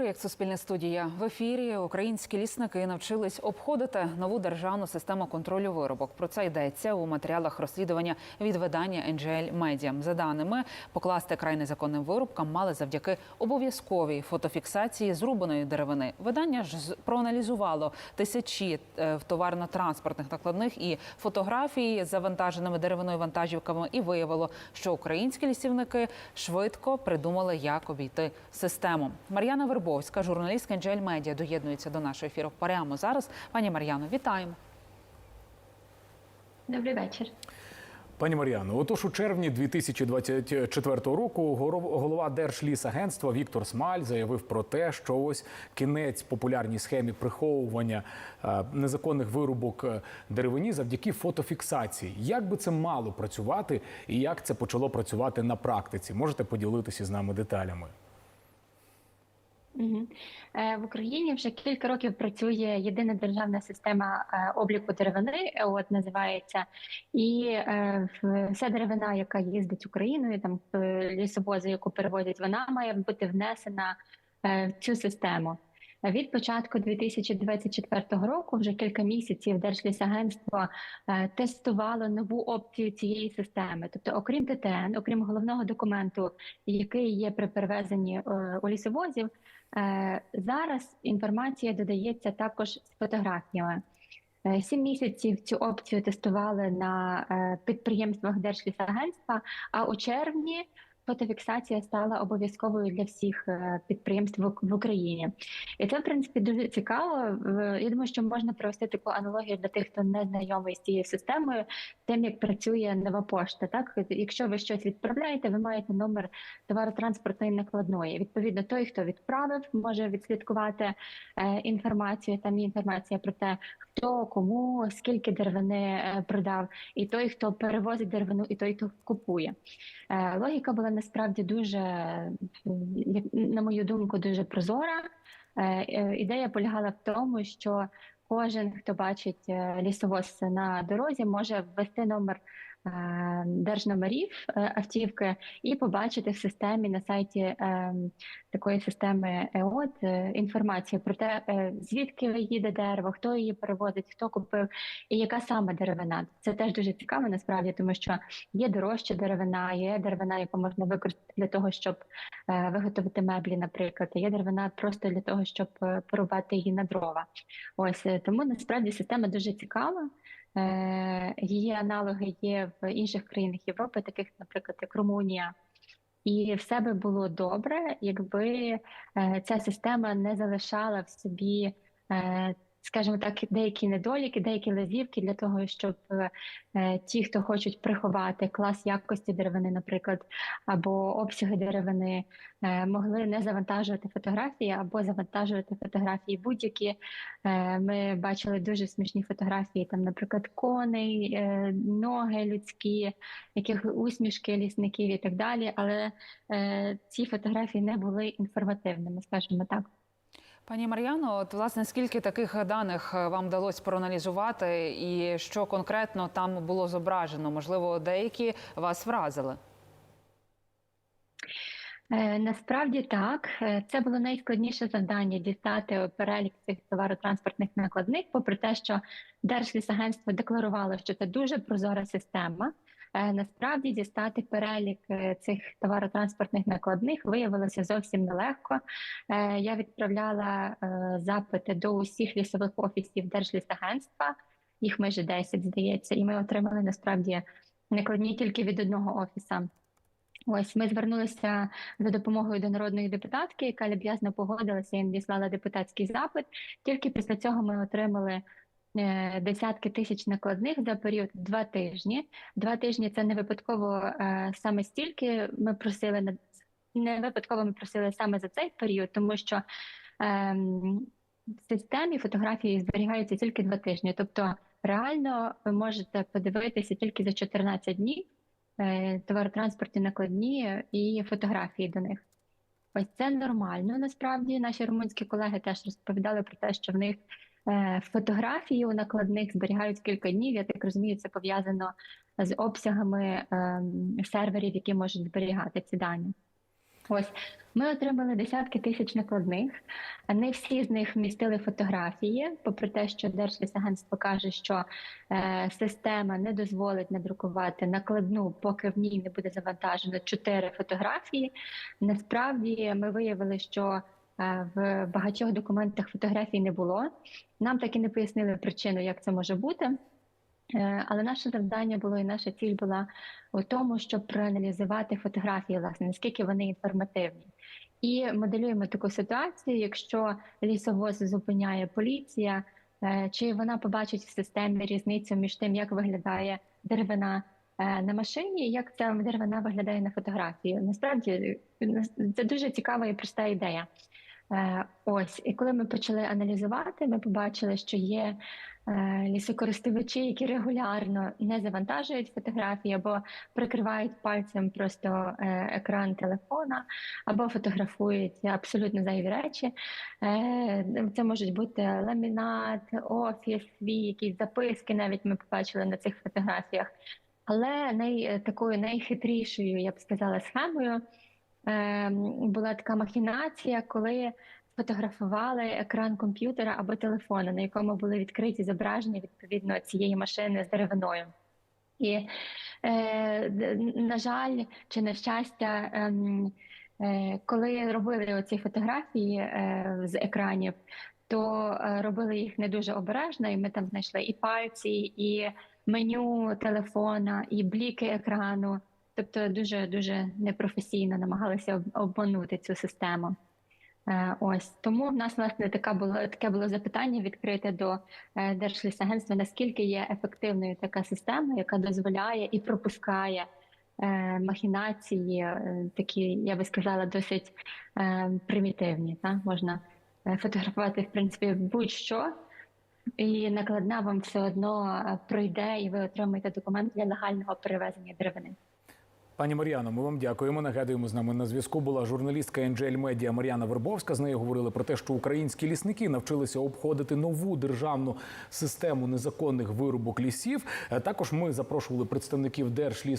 проєкт Суспільне студія в ефірі. Українські лісники навчились обходити нову державну систему контролю виробок. Про це йдеться у матеріалах розслідування від видання NGL Media. За даними, покласти край незаконним вирубкам мали завдяки обов'язковій фотофіксації зрубаної деревини. Видання ж проаналізувало тисячі е, товарно-транспортних накладних і фотографії з завантаженими деревиною вантажівками і виявило, що українські лісівники швидко придумали, як обійти систему. Мар'яна Вербовська, журналістка NGL Media, доєднується до нашого ефіру прямо зараз. Пані Мар'яно, вітаємо. Добрий вечір. Пані Мар'яно, отож у червні 2024 року голова Держлісагентства Віктор Смаль заявив про те, що ось кінець популярній схемі приховування е, незаконних вирубок е, деревині завдяки фотофіксації. Як би це мало працювати і як це почало працювати на практиці? Можете поділитися з нами деталями? Е, в Україні вже кілька років працює єдина державна система е, обліку деревини, от називається, і е, вся деревина, яка їздить Україною, там е, лісовози, яку перевозять, вона має бути внесена е, в цю систему. Від початку 2024 року, вже кілька місяців, Держлісагентство е, тестувало нову опцію цієї системи. Тобто, окрім ТТН, окрім головного документу, який є при перевезенні е, у лісовозів, е, зараз інформація додається також з фотографіями. Сім місяців цю опцію тестували на підприємствах Держлісагентства, а у червні фотофіксація стала обов'язковою для всіх е, підприємств в- Україні. І це, в принципі, дуже цікаво. Я думаю, що можна провести таку аналогію для тих, хто не знайомий з цією системою, тим як працює нова пошта. Так, якщо ви щось відправляєте, ви маєте номер товаротранспортної накладної. Відповідно, той, хто відправив, може відслідкувати е, інформацію. Там є інформація про те, хто кому скільки деревини е, продав, і той, хто перевозить деревину, і той, хто купує. Логіка була насправді дуже, на мою думку, дуже прозора. Е, е, Ідея полягала в тому, що кожен, хто бачить е, лісовоз на дорозі, може ввести номер держномерів е, автівки і побачити в системі на сайті е, такої системи ЕОТ е, інформацію про те, е, звідки їде дерево, хто її перевозить, хто купив і яка саме деревина. Це теж дуже цікаво насправді, тому що є дорожча деревина, є деревина, яку можна використати для того, щоб е, виготовити меблі, наприклад. Є деревина просто для того, щоб е, порубати її на дрова. Ось е, тому насправді система дуже цікава. Е, Її аналоги є в інших країнах Європи, таких, наприклад, як Румунія. І все би було добре, якби е, ця система не залишала в собі, е, скажімо так, деякі недоліки, деякі лазівки для того, щоб е, ті, хто хочуть приховати клас якості деревини, наприклад, або обсяги деревини, е, могли не завантажувати фотографії або завантажувати фотографії будь-які. Е, Ми бачили дуже смішні фотографії, там, наприклад, коней, ноги людські, яких усмішки лісників і так далі. Але ці фотографії не були інформативними, скажімо так. Пані Мар'яно, от власне скільки таких даних е, вам вдалося проаналізувати, і що конкретно там було зображено? Можливо, деякі вас вразили? Е, Насправді так, Е, це було найскладніше завдання дістати перелік цих товаротранспортних накладних, попри те, що Держлісагентство декларувало, що це дуже прозора система. Е, Насправді дістати перелік е, цих товаротранспортних накладних виявилося зовсім нелегко. Е, Я відправляла запити до усіх лісових офісів Держлісагентства, їх майже 10, здається, і ми отримали насправді накладні тільки від одного офіса. Ось ми звернулися за допомогою до народної депутатки, яка люб'язно погодилася і надіслала депутатський запит. Тільки після цього ми отримали десятки тисяч накладних за період два тижні. Два тижні це не випадково е, саме стільки. Ми просили на не випадково. Ми просили саме за цей період, тому що ем, в системі фотографії зберігаються тільки два тижні. Тобто, реально ви можете подивитися тільки за 14 днів е, товаротранспортні накладні і фотографії до них. Ось це нормально. Насправді наші румунські колеги теж розповідали про те, що в них е, фотографії у накладних зберігають кілька днів. Я так розумію, це пов'язано з обсягами е, серверів, які можуть зберігати ці дані. Ось ми отримали десятки тисяч накладних. Не всі з них містили фотографії, попри те, що Держлісагентство каже, що е, система не дозволить надрукувати накладну, поки в ній не буде завантажено чотири фотографії. Насправді ми виявили, що е, в багатьох документах фотографій не було. Нам так і не пояснили причину, як це може бути. Е, Але наше завдання було і наша ціль була у тому, щоб проаналізувати фотографії, власне, наскільки вони інформативні. І моделюємо таку ситуацію, якщо лісовоз зупиняє поліція, е, чи вона побачить в системі різницю між тим, як виглядає деревина е, на машині, і як ця деревина виглядає на фотографії. Насправді е, це дуже цікава і проста ідея. Е, Ось, і коли ми почали аналізувати, ми побачили, що є е, лісокористувачі, які регулярно не завантажують фотографії або прикривають пальцем просто е, екран телефона, або фотографують абсолютно зайві речі. Це можуть бути ламінат, офіс, свій, якісь записки. Навіть ми побачили на цих фотографіях. Але най, такою найхитрішою, я б сказала, схемою була така махінація, коли фотографували екран комп'ютера або телефона, на якому були відкриті зображення відповідно цієї машини з деревиною. І, е, на жаль, чи на щастя, ем, е, коли робили оці фотографії е, з екранів, то е, робили їх не дуже обережно, і ми там знайшли і пальці, і меню телефона, і бліки екрану. Тобто дуже дуже непрофесійно намагалися обманути цю систему. Е, Ось тому в нас власне така було таке було запитання відкрите до е, Держлісагентства, наскільки є ефективною така система, яка дозволяє і пропускає е, махінації, такі я би сказала, досить примітивні. Та? Можна фотографувати в принципі будь-що, і накладна вам все одно пройде, і ви отримаєте документ для легального перевезення деревини. Пані Мар'яно, ми вам дякуємо. Нагадуємо, з нами на зв'язку була журналістка NGL Media Мар'яна Вербовська. З нею говорили про те, що українські лісники навчилися обходити нову державну систему незаконних вирубок лісів. Е, Також ми запрошували представників Держліс